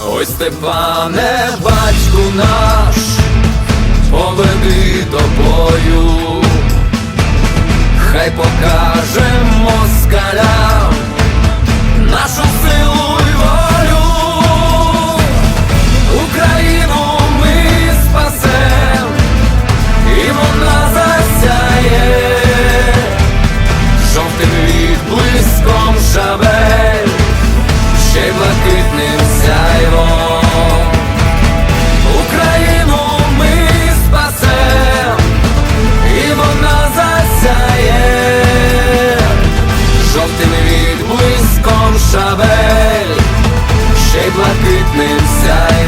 Ой, Степане, батьку наш, поведи тобою, хай покаже inside.